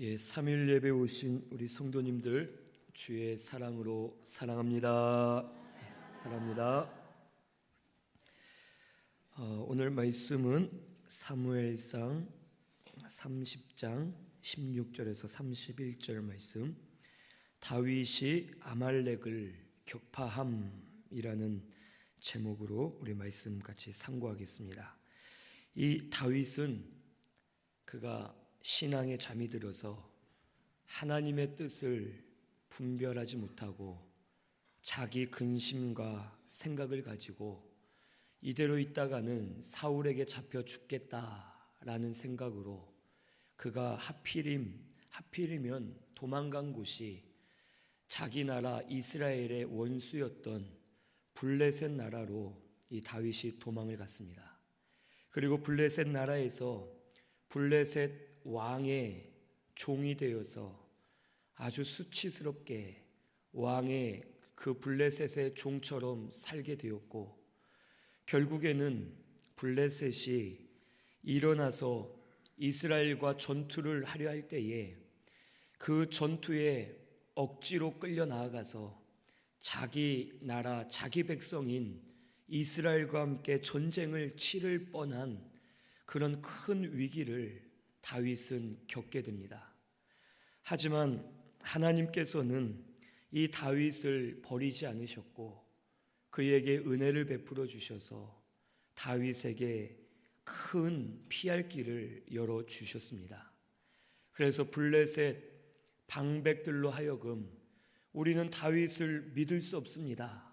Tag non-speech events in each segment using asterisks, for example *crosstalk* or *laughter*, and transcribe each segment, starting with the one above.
예, 3일 예배 오신 우리 성도님들 주의 사랑으로 사랑합니다. 사랑합니다. 어, 오늘 말씀은 사무엘상 30장 16절에서 31절 말씀 다윗이 아말렉을 격파함이라는 제목으로 우리 말씀 같이 상고하겠습니다. 이 다윗은 그가 신앙에 잠이 들어서 하나님의 뜻을 분별하지 못하고 자기 근심과 생각을 가지고 이대로 있다가는 사울에게 잡혀 죽겠다라는 생각으로 그가 하필임 하필이면 도망간 곳이 자기 나라 이스라엘의 원수였던 블레셋 나라로 이 다윗이 도망을 갔습니다. 그리고 블레셋 나라에서 블레셋 왕의 종이 되어서 아주 수치스럽게 왕의 그 블레셋의 종처럼 살게 되었고 결국에는 블레셋이 일어나서 이스라엘과 전투를 하려 할 때에 그 전투에 억지로 끌려 나아가서 자기 나라 자기 백성인 이스라엘과 함께 전쟁을 치를 뻔한 그런 큰 위기를 다윗은 겪게 됩니다. 하지만 하나님께서는 이 다윗을 버리지 않으셨고 그에게 은혜를 베풀어 주셔서 다윗에게 큰 피할 길을 열어 주셨습니다. 그래서 블레셋 방백들로 하여금 우리는 다윗을 믿을 수 없습니다.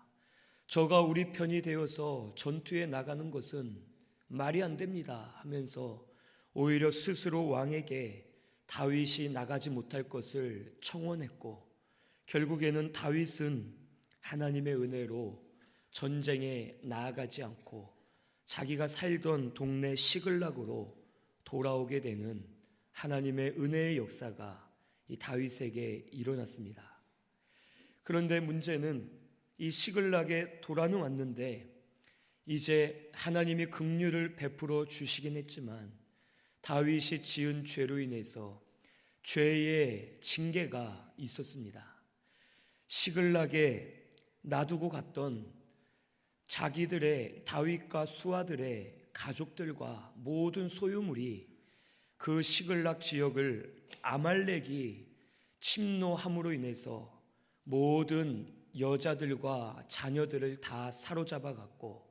저가 우리 편이 되어서 전투에 나가는 것은 말이 안 됩니다 하면서 오히려 스스로 왕에게 다윗이 나가지 못할 것을 청원했고 결국에는 다윗은 하나님의 은혜로 전쟁에 나아가지 않고 자기가 살던 동네 시글락으로 돌아오게 되는 하나님의 은혜의 역사가 이 다윗에게 일어났습니다. 그런데 문제는 이 시글락에 돌아는 왔는데 이제 하나님이 긍휼을 베풀어 주시긴 했지만 다윗이 지은 죄로 인해서 죄의 징계가 있었습니다. 시글락에 놔두고 갔던 자기들의 다윗과 수하들의 가족들과 모든 소유물이 그 시글락 지역을 아말렉이 침노함으로 인해서 모든 여자들과 자녀들을 다 사로잡아 갔고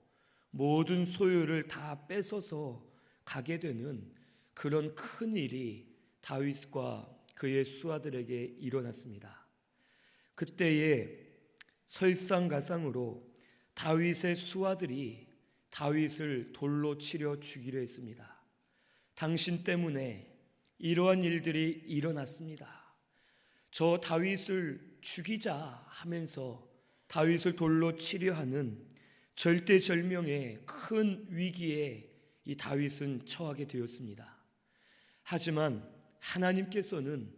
모든 소유를 다 뺏어서 가게 되는 그런 큰 일이 다윗과 그의 수하들에게 일어났습니다. 그때에 설상가상으로 다윗의 수하들이 다윗을 돌로 치려 죽이려 했습니다. 당신 때문에 이러한 일들이 일어났습니다. 저 다윗을 죽이자 하면서 다윗을 돌로 치려 하는 절대절명의 큰 위기에 이 다윗은 처하게 되었습니다. 하지만 하나님께서는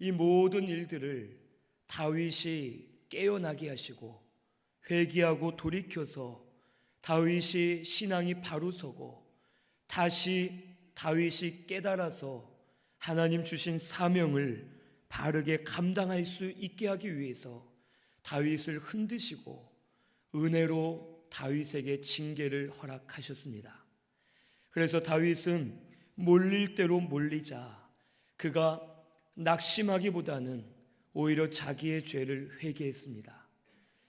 이 모든 일들을 다윗이 깨어나게 하시고 회개하고 돌이켜서 다윗이 신앙이 바로 서고 다시 다윗이 깨달아서 하나님 주신 사명을 바르게 감당할 수 있게 하기 위해서 다윗을 흔드시고 은혜로 다윗에게 징계를 허락하셨습니다. 그래서 다윗은 몰릴 대로 몰리자 그가 낙심하기보다는 오히려 자기의 죄를 회개했습니다.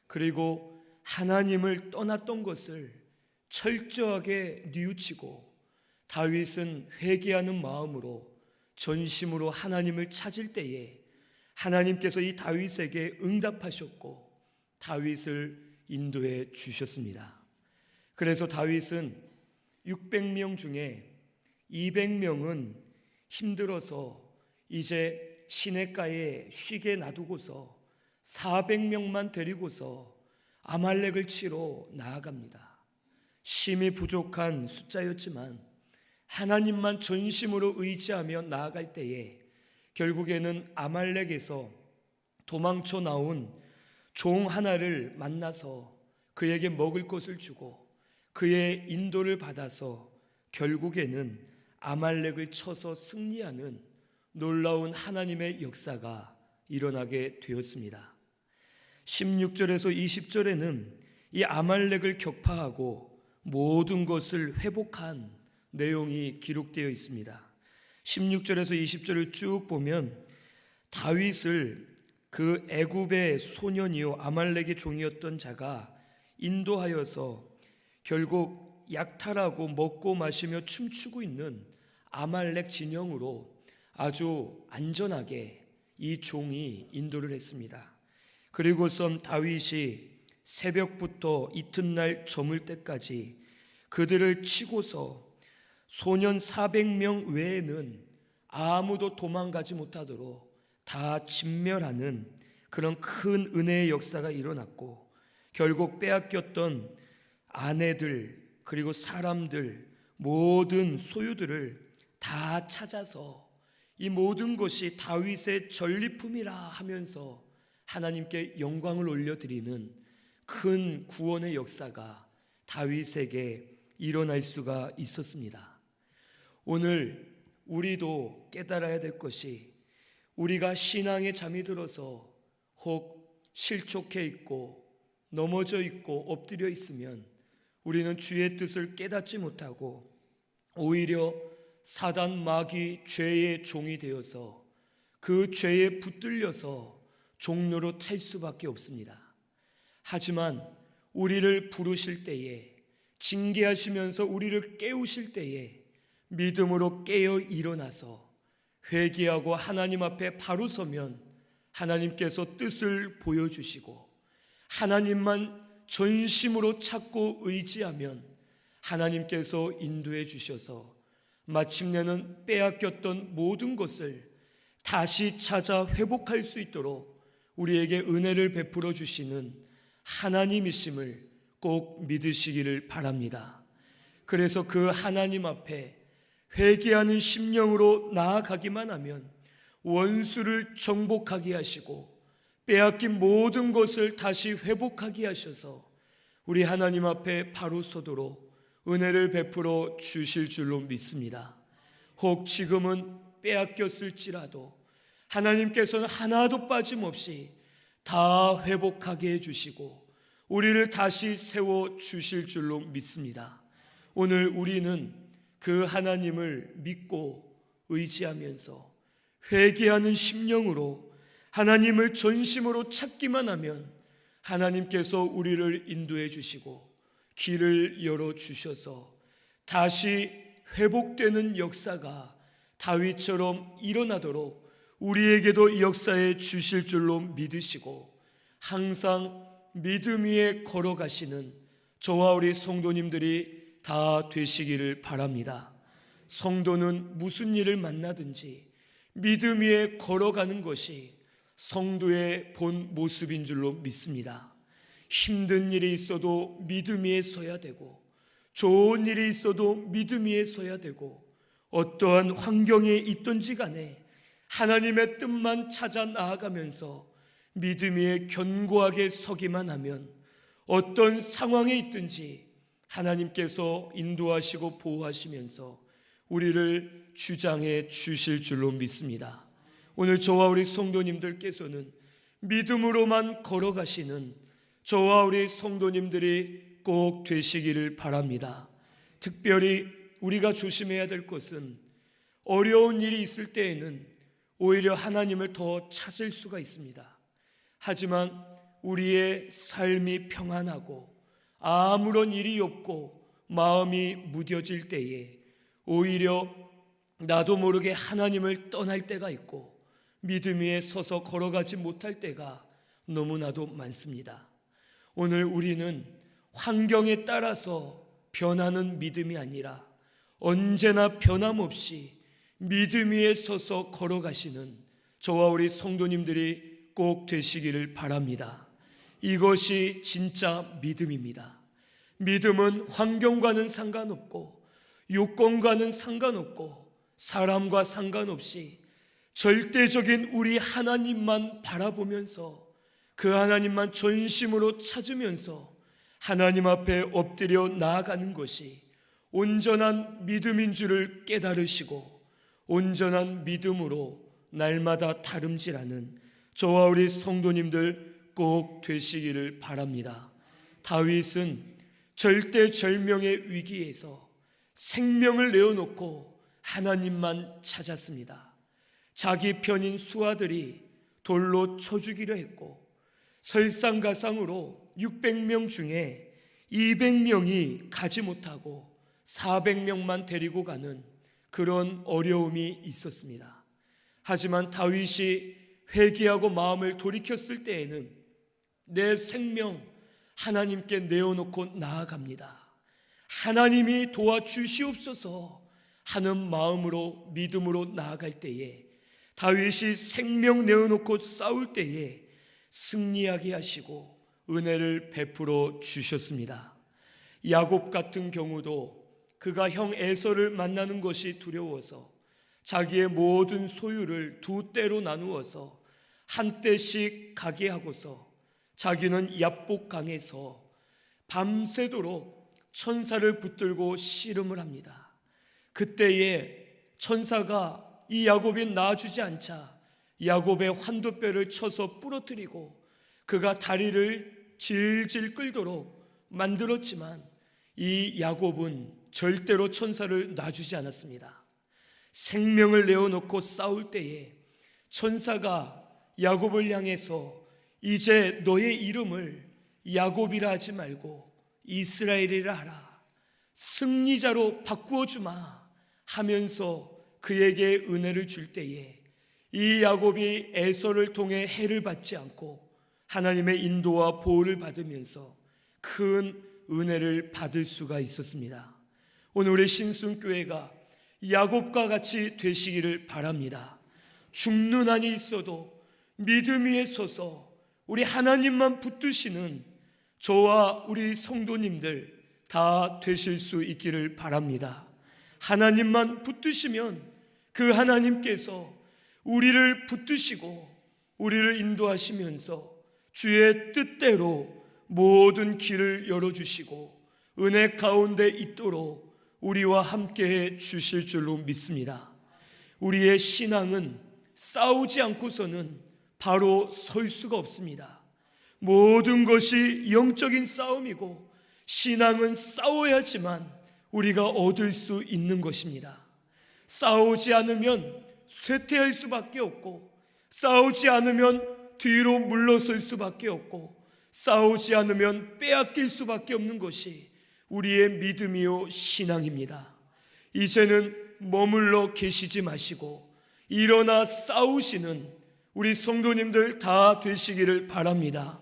그리고 하나님을 떠났던 것을 철저하게 뉘우치고 다윗은 회개하는 마음으로 전심으로 하나님을 찾을 때에 하나님께서 이 다윗에게 응답하셨고 다윗을 인도해 주셨습니다. 그래서 다윗은 600명 중에 200명은 힘들어서 이제 시냇가에 쉬게 놔두고서 400명만 데리고서 아말렉을 치러 나아갑니다. 심이 부족한 숫자였지만 하나님만 전심으로 의지하며 나아갈 때에 결국에는 아말렉에서 도망쳐 나온 종 하나를 만나서 그에게 먹을 것을 주고 그의 인도를 받아서 결국에는 아말렉을 쳐서 승리하는 놀라운 하나님의 역사가 일어나게 되었습니다. 16절에서 20절에는 이 아말렉을 격파하고 모든 것을 회복한 내용이 기록되어 있습니다. 16절에서 20절을 쭉 보면 다윗을 그 애굽의 소년이요 아말렉의 종이었던 자가 인도하여서 결국 약탈하고 먹고 마시며 춤추고 있는 아말렉 진영으로 아주 안전하게 이 종이 인도를 했습니다. 그리고선 다윗이 새벽부터 이튿날 저물 때까지 그들을 치고서 소년 400명 외에는 아무도 도망가지 못하도록 다 진멸하는 그런 큰 은혜의 역사가 일어났고 결국 빼앗겼던 아내들 그리고 사람들 모든 소유들을 다 찾아서 이 모든 것이 다윗의 전리품이라 하면서 하나님께 영광을 올려드리는 큰 구원의 역사가 다윗에게 일어날 수가 있었습니다. 오늘 우리도 깨달아야 될 것이 우리가 신앙에 잠이 들어서 혹 실족해 있고 넘어져 있고 엎드려 있으면 우리는 주의 뜻을 깨닫지 못하고 오히려 사단 마귀 죄의 종이 되어서 그 죄에 붙들려서 종로로 탈 수밖에 없습니다. 하지만 우리를 부르실 때에 징계하시면서 우리를 깨우실 때에 믿음으로 깨어 일어나서 회개하고 하나님 앞에 바로 서면 하나님께서 뜻을 보여주시고 하나님만 전심으로 찾고 의지하면 하나님께서 인도해 주셔서 마침내는 빼앗겼던 모든 것을 다시 찾아 회복할 수 있도록 우리에게 은혜를 베풀어 주시는 하나님이심을 꼭 믿으시기를 바랍니다. 그래서 그 하나님 앞에 회개하는 심령으로 나아가기만 하면 원수를 정복하게 하시고 빼앗긴 모든 것을 다시 회복하게 하셔서 우리 하나님 앞에 바로 서도록 은혜를 베풀어 주실 줄로 믿습니다. 혹 지금은 빼앗겼을지라도 하나님께서는 하나도 빠짐없이 다 회복하게 해주시고 우리를 다시 세워 주실 줄로 믿습니다. 오늘 우리는 그 하나님을 믿고 의지하면서 회개하는 심령으로 하나님을 전심으로 찾기만 하면 하나님께서 우리를 인도해 주시고 길을 열어 주셔서 다시 회복되는 역사가 다윗처럼 일어나도록 우리에게도 역사에 주실 줄로 믿으시고 항상 믿음 위에 걸어가시는 저와 우리 성도님들이 다 되시기를 바랍니다. 성도는 무슨 일을 만나든지 믿음 위에 걸어가는 것이 성도의 본 모습인 줄로 믿습니다. 힘든 일이 있어도 믿음 위에 서야 되고 좋은 일이 있어도 믿음 위에 서야 되고 어떠한 환경에 있든지 간에 하나님의 뜻만 찾아 나아가면서 믿음 위에 견고하게 서기만 하면 어떤 상황에 있든지 하나님께서 인도하시고 보호하시면서 우리를 주장해 주실 줄로 믿습니다. 오늘 저와 우리 성도님들께서는 믿음으로만 걸어가시는 저와 우리 성도님들이 꼭 되시기를 바랍니다. 특별히 우리가 조심해야 될 것은 어려운 일이 있을 때에는 오히려 하나님을 더 찾을 수가 있습니다. 하지만 우리의 삶이 평안하고 아무런 일이 없고 마음이 무뎌질 때에 오히려 나도 모르게 하나님을 떠날 때가 있고 믿음 위에 서서 걸어가지 못할 때가 너무나도 많습니다. 오늘 우리는 환경에 따라서 변하는 믿음이 아니라 언제나 변함없이 믿음 위에 서서 걸어가시는 저와 우리 성도님들이 꼭 되시기를 바랍니다. 이것이 진짜 믿음입니다. 믿음은 환경과는 상관없고 요건과는 상관없고 사람과 상관없이 절대적인 우리 하나님만 바라보면서 그 하나님만 전심으로 찾으면서 하나님 앞에 엎드려 나아가는 것이 온전한 믿음인 줄을 깨달으시고 온전한 믿음으로 날마다 다름질하는 저와 우리 성도님들 꼭 되시기를 바랍니다. 다윗은 절대절명의 위기에서 생명을 내어놓고 하나님만 찾았습니다. 자기 편인 수하들이 돌로 쳐 죽이려 했고 설상가상으로 600명 중에 200명이 가지 못하고 400명만 데리고 가는 그런 어려움이 있었습니다. 하지만 다윗이 회개하고 마음을 돌이켰을 때에는 내 생명 하나님께 내어놓고 나아갑니다. 하나님이 도와주시옵소서 하는 마음으로 믿음으로 나아갈 때에 다윗이 생명 내어놓고 싸울 때에 승리하게 하시고 은혜를 베풀어 주셨습니다. 야곱 같은 경우도 그가 형 에서를 만나는 것이 두려워서 자기의 모든 소유를 두 때로 나누어서 한 때씩 가게 하고서 자기는 야복강에서 밤새도록 천사를 붙들고 씨름을 합니다. 그때에 천사가 이 야곱이 놔주지 않자 야곱의 환도뼈를 쳐서 부러뜨리고 그가 다리를 질질 끌도록 만들었지만 이 야곱은 절대로 천사를 놔주지 않았습니다. 생명을 내어놓고 싸울 때에 천사가 야곱을 향해서 이제 너의 이름을 야곱이라 하지 말고 이스라엘이라 하라. 승리자로 바꾸어 주마 하면서 그에게 은혜를 줄 때에 이 야곱이 에서를 통해 해를 받지 않고 하나님의 인도와 보호를 받으면서 큰 은혜를 받을 수가 있었습니다. 오늘 우리 신순교회가 야곱과 같이 되시기를 바랍니다. 죽는 한이 있어도 믿음 위에 서서 우리 하나님만 붙드시는 저와 우리 성도님들 다 되실 수 있기를 바랍니다. 하나님만 붙드시면 그 하나님께서 우리를 붙드시고 우리를 인도하시면서 주의 뜻대로 모든 길을 열어주시고 은혜 가운데 있도록 우리와 함께해 주실 줄로 믿습니다. 우리의 신앙은 싸우지 않고서는 바로 설 수가 없습니다. 모든 것이 영적인 싸움이고 신앙은 싸워야지만 우리가 얻을 수 있는 것입니다. 싸우지 않으면 쇠퇴할 수밖에 없고 싸우지 않으면 뒤로 물러설 수밖에 없고 싸우지 않으면 빼앗길 수밖에 없는 것이 우리의 믿음이요 신앙입니다. 이제는 머물러 계시지 마시고 일어나 싸우시는 우리 성도님들 다 되시기를 바랍니다.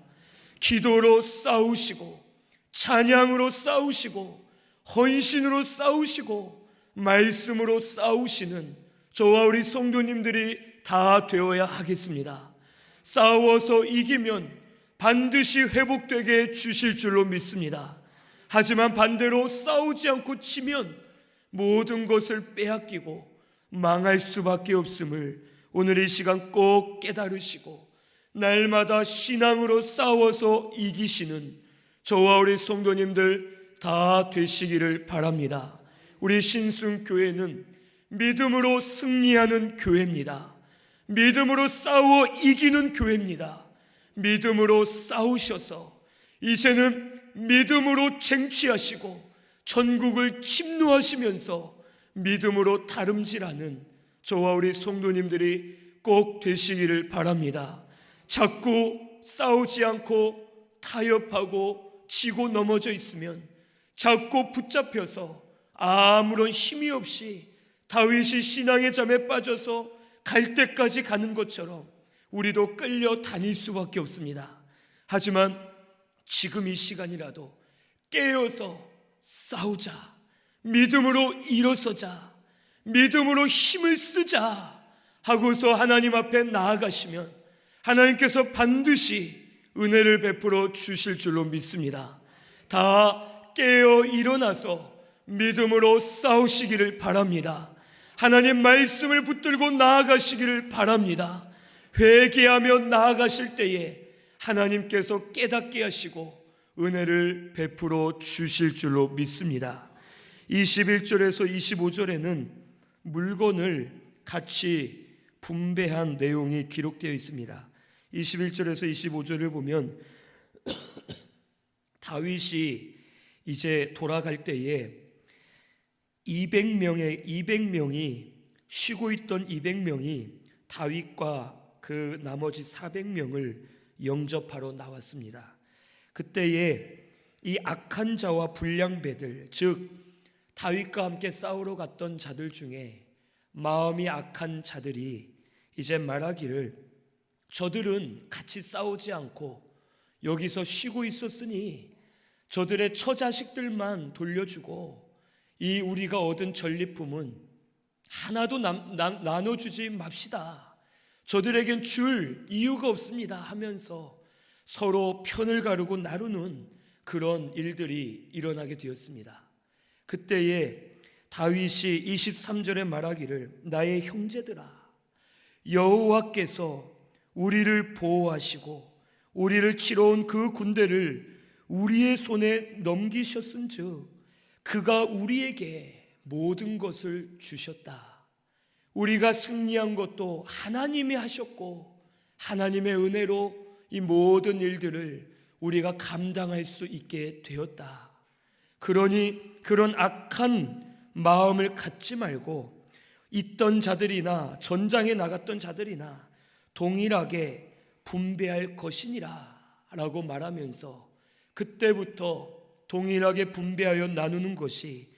기도로 싸우시고 찬양으로 싸우시고 헌신으로 싸우시고 말씀으로 싸우시는 저와 우리 성도님들이 다 되어야 하겠습니다. 싸워서 이기면 반드시 회복되게 주실 줄로 믿습니다. 하지만 반대로 싸우지 않고 치면 모든 것을 빼앗기고 망할 수밖에 없음을 오늘 이 시간 꼭 깨달으시고 날마다 신앙으로 싸워서 이기시는 저와 우리 성도님들 다 되시기를 바랍니다. 우리 신순교회는 믿음으로 승리하는 교회입니다. 믿음으로 싸워 이기는 교회입니다. 믿음으로 싸우셔서 이제는 믿음으로 쟁취하시고 전국을 침노하시면서 믿음으로 다름질하는 저와 우리 성도님들이 꼭 되시기를 바랍니다. 자꾸 싸우지 않고 타협하고 치고 넘어져 있으면 자꾸 붙잡혀서 아무런 힘이 없이 다윗이 신앙의 잠에 빠져서 갈 때까지 가는 것처럼 우리도 끌려 다닐 수밖에 없습니다. 하지만 지금 이 시간이라도 깨어서 싸우자. 믿음으로 일어서자. 믿음으로 힘을 쓰자. 하고서 하나님 앞에 나아가시면 하나님께서 반드시 은혜를 베풀어 주실 줄로 믿습니다. 다 깨어 일어나서 믿음으로 싸우시기를 바랍니다. 하나님 말씀을 붙들고 나아가시기를 바랍니다. 회개하며 나아가실 때에 하나님께서 깨닫게 하시고 은혜를 베풀어 주실 줄로 믿습니다. 21절에서 25절에는 물건을 같이 분배한 내용이 기록되어 있습니다. 21절에서 25절을 보면 *clears throat* 다윗이 이제 돌아갈 때에 200명의 200명이 쉬고 있던 200명이 다윗과 그 나머지 400명을 영접하러 나왔습니다. 그때에 이 악한 자와 불량배들 즉 다윗과 함께 싸우러 갔던 자들 중에 마음이 악한 자들이 이제 말하기를 저들은 같이 싸우지 않고 여기서 쉬고 있었으니 저들의 처자식들만 돌려주고 이 우리가 얻은 전리품은 하나도 남, 남, 나눠주지 맙시다. 저들에겐 줄 이유가 없습니다 하면서 서로 편을 가르고 나누는 그런 일들이 일어나게 되었습니다. 그때에 다윗이 23절에 말하기를 나의 형제들아 여호와께서 우리를 보호하시고 우리를 치러 온 그 군대를 우리의 손에 넘기셨은즉 그가 우리에게 모든 것을 주셨다. 우리가 승리한 것도 하나님이 하셨고 하나님의 은혜로 이 모든 일들을 우리가 감당할 수 있게 되었다. 그러니 그런 악한 마음을 갖지 말고 있던 자들이나 전장에 나갔던 자들이나 동일하게 분배할 것이니라 라고 말하면서 그때부터 동일하게 분배하여 나누는 것이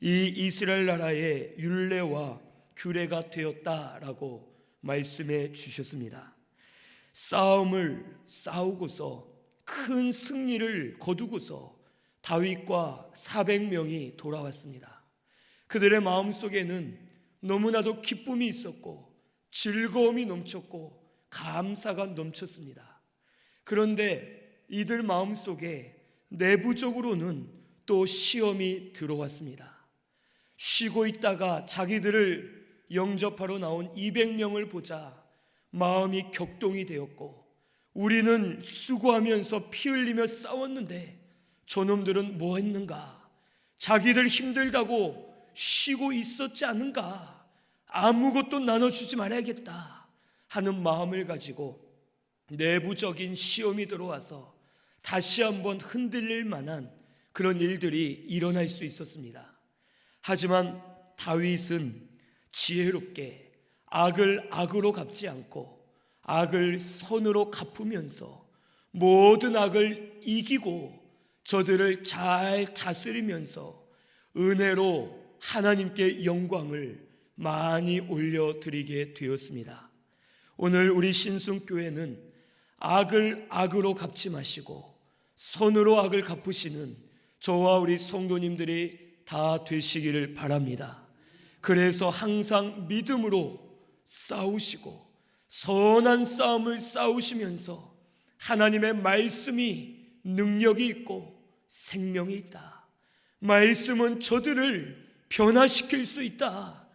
이 이스라엘 나라의 율례와 규례가 되었다라고 말씀해 주셨습니다. 싸움을 싸우고서 큰 승리를 거두고서 다윗과 400명이 돌아왔습니다. 그들의 마음 속에는 너무나도 기쁨이 있었고 즐거움이 넘쳤고 감사가 넘쳤습니다. 그런데 이들 마음 속에 내부적으로는 또 시험이 들어왔습니다. 쉬고 있다가 자기들을 영접하러 나온 200명을 보자 마음이 격동이 되었고 우리는 수고하면서 피 흘리며 싸웠는데 저놈들은 뭐 했는가? 자기들 힘들다고 쉬고 있었지 않은가? 아무것도 나눠주지 말아야겠다 하는 마음을 가지고 내부적인 시험이 들어와서 다시 한번 흔들릴 만한 그런 일들이 일어날 수 있었습니다. 하지만 다윗은 지혜롭게 악을 악으로 갚지 않고 악을 선으로 갚으면서 모든 악을 이기고 저들을 잘 다스리면서 은혜로 하나님께 영광을 많이 올려드리게 되었습니다. 오늘 우리 신승교회는 악을 악으로 갚지 마시고 선으로 악을 갚으시는 저와 우리 성도님들이 다 되시기를 바랍니다. 그래서 항상 믿음으로 싸우시고 선한 싸움을 싸우시면서 하나님의 말씀이 능력이 있고 생명이 있다. 말씀은 저들을 변화시킬 수 있다.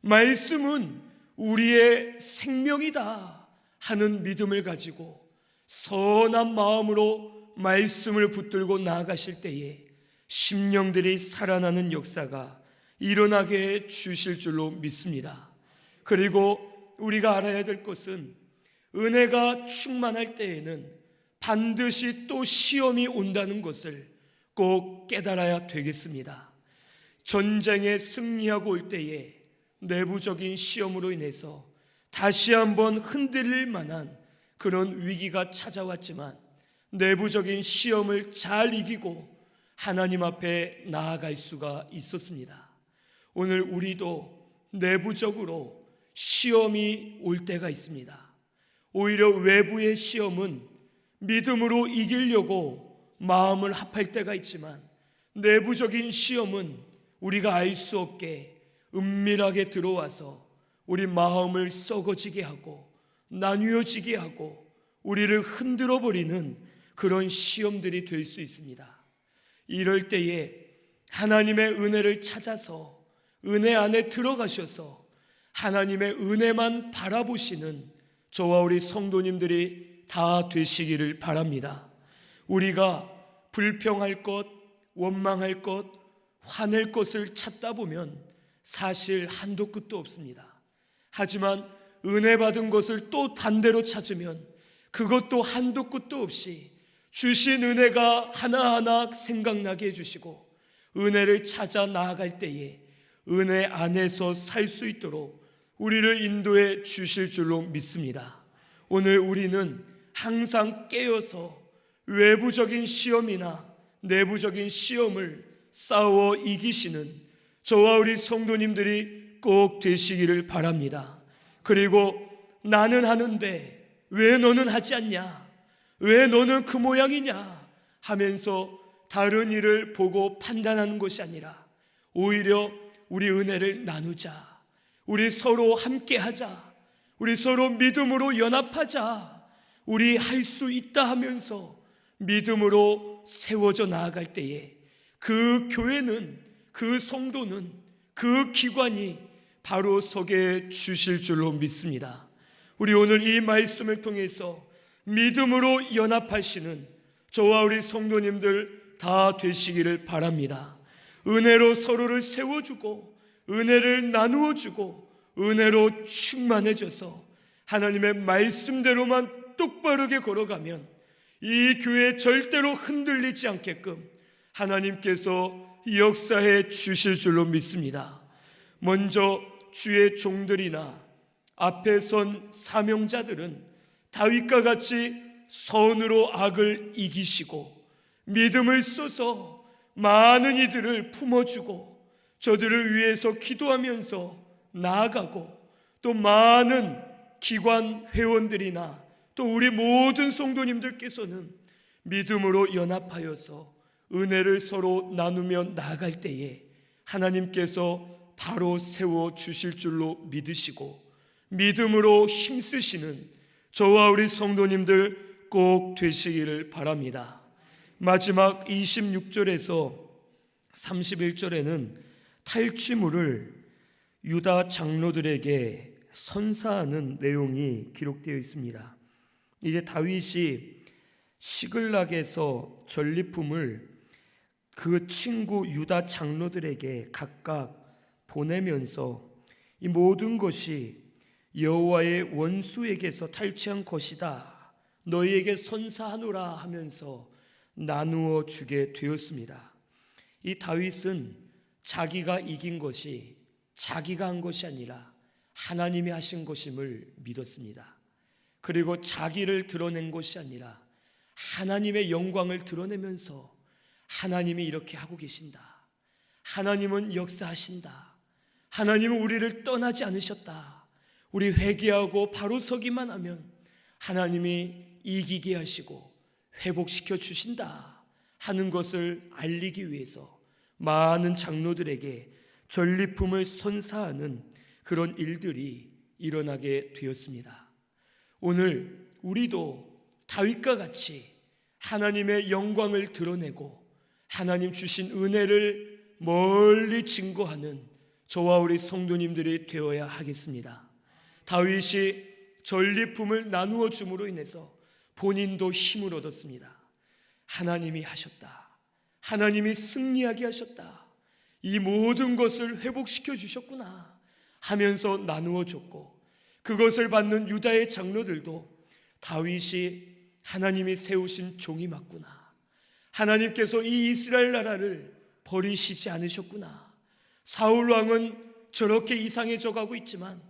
말씀은 우리의 생명이다. 하는 믿음을 가지고 선한 마음으로 말씀을 붙들고 나아가실 때에 심령들이 살아나는 역사가 일어나게 해 주실 줄로 믿습니다. 그리고 우리가 알아야 될 것은 은혜가 충만할 때에는 반드시 또 시험이 온다는 것을 꼭 깨달아야 되겠습니다. 전쟁에 승리하고 올 때에 내부적인 시험으로 인해서 다시 한번 흔들릴 만한 그런 위기가 찾아왔지만 내부적인 시험을 잘 이기고 하나님 앞에 나아갈 수가 있었습니다. 오늘 우리도 내부적으로 시험이 올 때가 있습니다. 오히려 외부의 시험은 믿음으로 이기려고 마음을 합할 때가 있지만 내부적인 시험은 우리가 알 수 없게 은밀하게 들어와서 우리 마음을 썩어지게 하고 나뉘어지게 하고 우리를 흔들어 버리는 그런 시험들이 될 수 있습니다. 이럴 때에 하나님의 은혜를 찾아서 은혜 안에 들어가셔서 하나님의 은혜만 바라보시는 저와 우리 성도님들이 다 되시기를 바랍니다. 우리가 불평할 것, 원망할 것, 화낼 것을 찾다 보면 사실 한도 끝도 없습니다. 하지만 은혜 받은 것을 또 반대로 찾으면 그것도 한도 끝도 없이 주신 은혜가 하나하나 생각나게 해주시고 은혜를 찾아 나아갈 때에 은혜 안에서 살 수 있도록 우리를 인도해 주실 줄로 믿습니다. 오늘 우리는 항상 깨어서 외부적인 시험이나 내부적인 시험을 싸워 이기시는 저와 우리 성도님들이 꼭 되시기를 바랍니다. 그리고 나는 하는데 왜 너는 하지 않냐? 왜 너는 그 모양이냐? 하면서 다른 일을 보고 판단하는 것이 아니라 오히려 우리 은혜를 나누자. 우리 서로 함께 하자. 우리 서로 믿음으로 연합하자. 우리 할 수 있다 하면서 믿음으로 세워져 나아갈 때에 그 교회는 그 성도는 그 기관이 바로 서게 주실 줄로 믿습니다. 우리 오늘 이 말씀을 통해서 믿음으로 연합하시는 저와 우리 성도님들 다 되시기를 바랍니다. 은혜로 서로를 세워주고 은혜를 나누어 주고 은혜로 충만해져서 하나님의 말씀대로만 똑바르게 걸어가면 이 교회 절대로 흔들리지 않게끔 하나님께서 역사해 주실 줄로 믿습니다. 먼저 주의 종들이나 앞에 선 사명자들은 다윗과 같이 선으로 악을 이기시고 믿음을 써서 많은 이들을 품어주고 저들을 위해서 기도하면서 나아가고 또 많은 기관 회원들이나 또 우리 모든 성도님들께서는 믿음으로 연합하여서 은혜를 서로 나누며 나아갈 때에 하나님께서 바로 세워 주실 줄로 믿으시고 믿음으로 힘쓰시는 저와 우리 성도님들 꼭 되시기를 바랍니다. 마지막 26절에서 31절에는 탈취물을 유다 장로들에게 선사하는 내용이 기록되어 있습니다. 이제 다윗이 시글락에서 전리품을 그 친구 유다 장로들에게 각각 보내면서 이 모든 것이 여호와의 원수에게서 탈취한 것이다. 너희에게 선사하노라 하면서 나누어 주게 되었습니다. 이 다윗은 자기가 이긴 것이 자기가 한 것이 아니라 하나님이 하신 것임을 믿었습니다. 그리고 자기를 드러낸 것이 아니라 하나님의 영광을 드러내면서 하나님이 이렇게 하고 계신다. 하나님은 역사하신다. 하나님은 우리를 떠나지 않으셨다. 우리 회개하고 바로 서기만 하면 하나님이 이기게 하시고 회복시켜 주신다 하는 것을 알리기 위해서 많은 장로들에게 전리품을 선사하는 그런 일들이 일어나게 되었습니다. 오늘 우리도 다윗과 같이 하나님의 영광을 드러내고 하나님 주신 은혜를 멀리 증거하는 저와 우리 성도님들이 되어야 하겠습니다. 다윗이 전리품을 나누어 줌으로 인해서 본인도 힘을 얻었습니다. 하나님이 하셨다. 하나님이 승리하게 하셨다. 이 모든 것을 회복시켜 주셨구나 하면서 나누어 줬고 그것을 받는 유다의 장로들도 다윗이 하나님이 세우신 종이 맞구나. 하나님께서 이 이스라엘 나라를 버리시지 않으셨구나. 사울 왕은 저렇게 이상해져 가고 있지만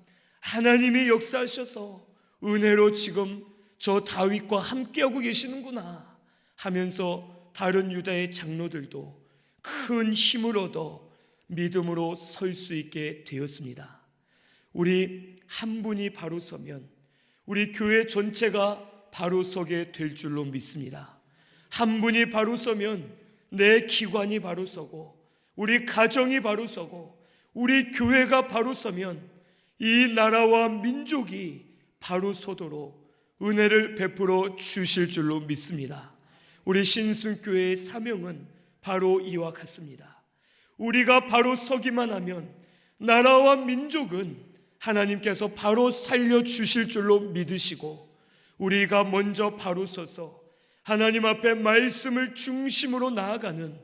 하나님이 역사하셔서 은혜로 지금 저 다윗과 함께하고 계시는구나 하면서 다른 유다의 장로들도 큰 힘을 얻어 믿음으로 설 수 있게 되었습니다. 우리 한 분이 바로 서면 우리 교회 전체가 바로 서게 될 줄로 믿습니다. 한 분이 바로 서면 내 기관이 바로 서고 우리 가정이 바로 서고 우리 교회가 바로 서면 이 나라와 민족이 바로 서도록 은혜를 베풀어 주실 줄로 믿습니다. 우리 신순교회의 사명은 바로 이와 같습니다. 우리가 바로 서기만 하면 나라와 민족은 하나님께서 바로 살려 주실 줄로 믿으시고 우리가 먼저 바로 서서 하나님 앞에 말씀을 중심으로 나아가는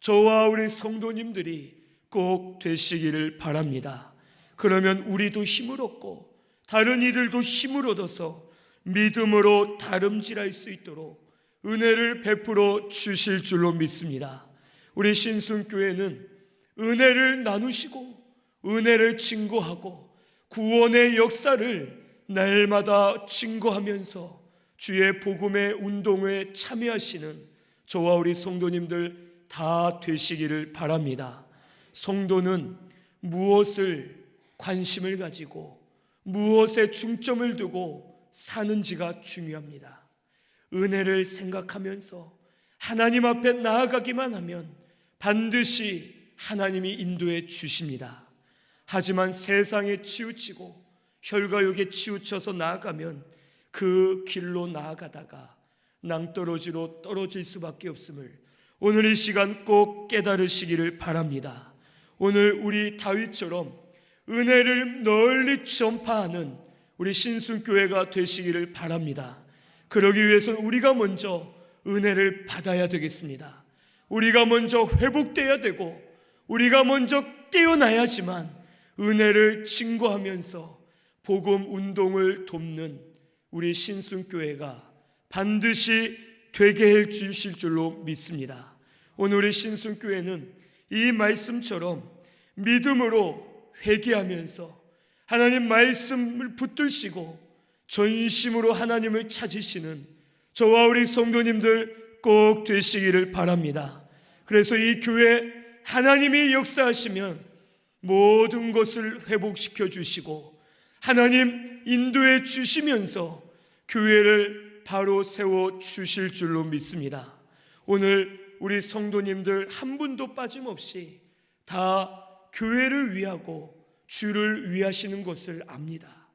저와 우리 성도님들이 꼭 되시기를 바랍니다. 그러면 우리도 힘을 얻고 다른 이들도 힘을 얻어서 믿음으로 다름질할 수 있도록 은혜를 베풀어 주실 줄로 믿습니다. 우리 신순교회는 은혜를 나누시고 은혜를 증거하고 구원의 역사를 날마다 증거하면서 주의 복음의 운동에 참여하시는 저와 우리 성도님들 다 되시기를 바랍니다. 성도는 무엇을 관심을 가지고 무엇에 중점을 두고 사는지가 중요합니다. 은혜를 생각하면서 하나님 앞에 나아가기만 하면 반드시 하나님이 인도해 주십니다. 하지만 세상에 치우치고 혈과욕에 치우쳐서 나아가면 그 길로 나아가다가 낭떠러지로 떨어질 수밖에 없음을 오늘 이 시간 꼭 깨달으시기를 바랍니다. 오늘 우리 다윗처럼 은혜를 널리 전파하는 우리 신순교회가 되시기를 바랍니다. 그러기 위해서는 우리가 먼저 은혜를 받아야 되겠습니다. 우리가 먼저 회복돼야 되고 우리가 먼저 깨어나야지만 은혜를 증거하면서 복음 운동을 돕는 우리 신순교회가 반드시 되게 해 주실 줄로 믿습니다. 오늘 우리 신순교회는 이 말씀처럼 믿음으로 회개하면서 하나님 말씀을 붙들시고 전심으로 하나님을 찾으시는 저와 우리 성도님들 꼭 되시기를 바랍니다. 그래서 이 교회 하나님이 역사하시면 모든 것을 회복시켜 주시고 하나님 인도해 주시면서 교회를 바로 세워 주실 줄로 믿습니다. 오늘 우리 성도님들 한 분도 빠짐없이 다 교회를 위하고 주를 위하시는 것을 압니다.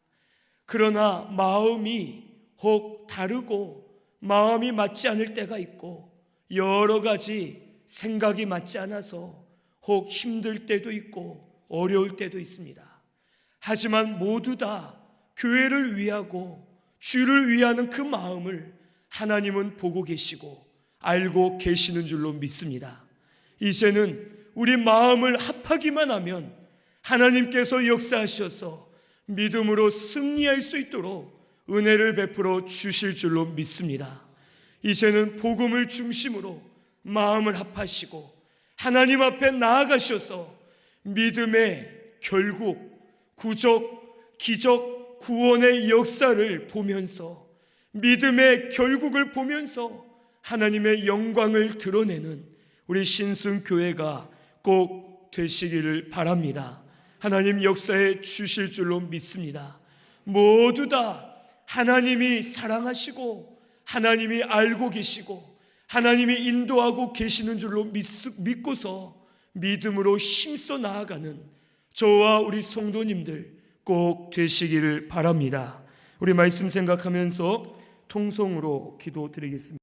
그러나 마음이 혹 다르고 마음이 맞지 않을 때가 있고 여러 가지 생각이 맞지 않아서 혹 힘들 때도 있고 어려울 때도 있습니다. 하지만 모두 다 교회를 위하고 주를 위하는 그 마음을 하나님은 보고 계시고 알고 계시는 줄로 믿습니다. 이제는 우리 마음을 합하기만 하면 하나님께서 역사하셔서 믿음으로 승리할 수 있도록 은혜를 베풀어 주실 줄로 믿습니다. 이제는 복음을 중심으로 마음을 합하시고 하나님 앞에 나아가셔서 믿음의 결국 구적, 기적, 구원의 역사를 보면서 믿음의 결국을 보면서 하나님의 영광을 드러내는 우리 신순교회가 꼭 되시기를 바랍니다. 하나님 역사에 주실 줄로 믿습니다. 모두 다 하나님이 사랑하시고 하나님이 알고 계시고 하나님이 인도하고 계시는 줄로 믿고서 믿음으로 힘써 나아가는 저와 우리 성도님들 꼭 되시기를 바랍니다. 우리 말씀 생각하면서 통성으로 기도드리겠습니다.